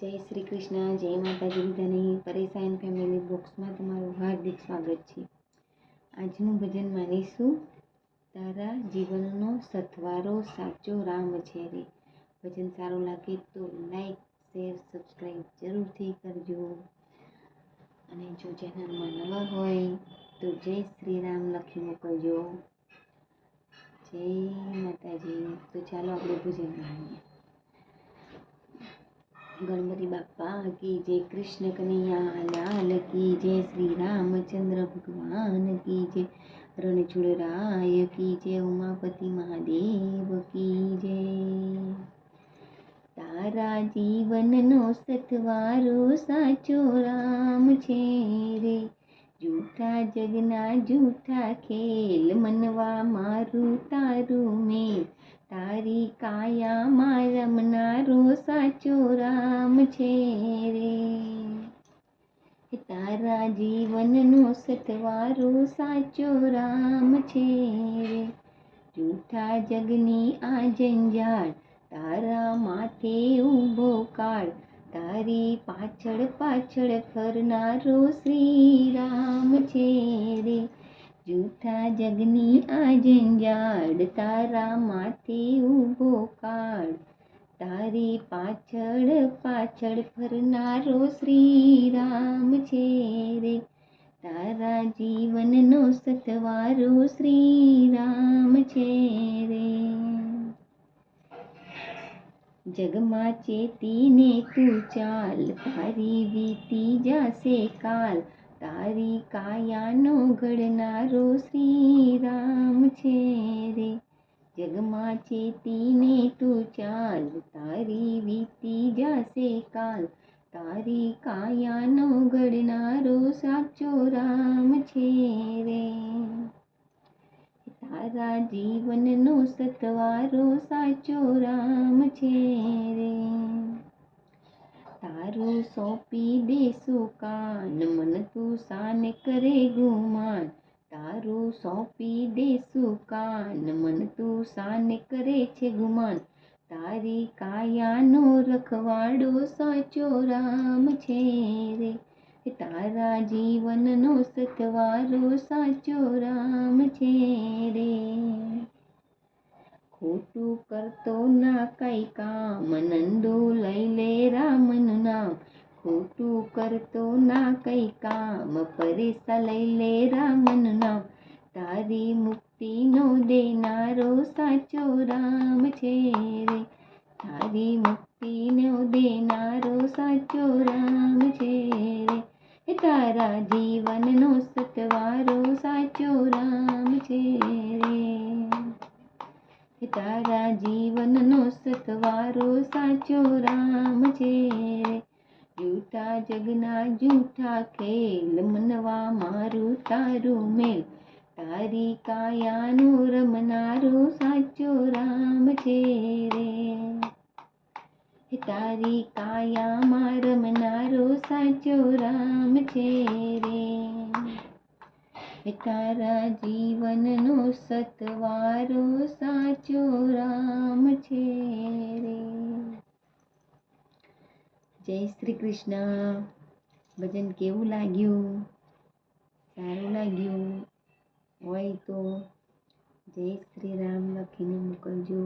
જય શ્રી કૃષ્ણ, જય માતાજી બધાની. પરેશાન ફેમિલી બોક્સમાં તમારું હાર્દિક સ્વાગત છે. આજનું ભજન માનીશું. તારા જીવનનો સથવારો સાચો રામ છે રે ભજન સારું લાગે તો લાઈક શેર સબસ્ક્રાઈબ જરૂરથી કરજો. અને જો ચેનલમાં નવા હોય તો જય શ્રી રામ લખી મોકલજો. જય માતાજી. તો ચાલો આપણે ભજન ગાઈએ. ગણપતિ બાપા કી જય કૃષ્ણ કનૈયા, લાલ કી જય શ્રી રામચંદ્ર ભગવાન, કી જય રણછોડ રાય, કી જય ઉમાપતિ મહાદેવ, કી જય તારા જીવનનો સતવારો સાચો રામ છે રે. જૂઠા જગના જૂઠા ખેલ મનવા મારું તારું મેલ. તારી કાયામાં રમનારો સાચો રામ છે રે. તારા જીવનનો સતવારો સાચો રામ છે રે. જૂઠા જગની આ જંજાળ તારા માથે ઊભો કાળ, તારી પાછળ પાછળ ફરનારો શ્રી રામ છે રે. જૂઠા જગની આ જંજાળ તારા માથે ઊભો કાળ. તારી પાછળ પાછળ ફરનારો શ્રી રામ છે રે. તારા જીવનનો સતવારો શ્રી રામ છે રે. જગમાં ચેતીને તું ચાલ તારી વીતી જાશે કાલ. તારી કાયાનો ઘડનારો શ્રી રામ છે રે. જગમાં ચેતીને તું ચાલ, તારી વીતી જાશે કાલ. તારી કાયાનો ઘડનારો સાચો રામ છે રે. તારા જીવનનો સતવારો સાચો રામ છે રે. સોંપી દેશું કાન, મન તું સાન કરે ગુમાન. તારું સોંપી દેશું કાન, મન તું સાન કરે છે ગુમાન. તારી કાયાનો રખવાડો સાચો રામ છે રે. તારા જીવનનો સતવારો સાચો રામ છે રે. ખોટું કરતો ના કઈ કામ, નંદુ લઈ લે ખોટું કરતો ના કઈ કામ, પરેશા લઈ લે રામનું નામ. તારી મુક્તિનો દેનારો સાચો રામ છે રે. તારી મુક્તિનો દેનારો સાચો રામ છે રે. તારા જીવનનો સતવારો સાચો રામ છે રે. તારા જીવનનો સતવારો સાચો રામ છે રે. જૂઠા જગના જૂઠા ખેલ મનવા મારું તારું મેલ. તારી કાયાનો રમનારો સાચો રામ છે રે. તારી કાયામાં રમનારો સાચો રામ છે રે. તારા જીવનનો સતવારો સાચો રામ છે રે. જય શ્રી કૃષ્ણ. ભજન કેવું લાગ્યું? સારું લાગ્યું. હોય તો જય શ્રી રામ લખીને મોકલજો.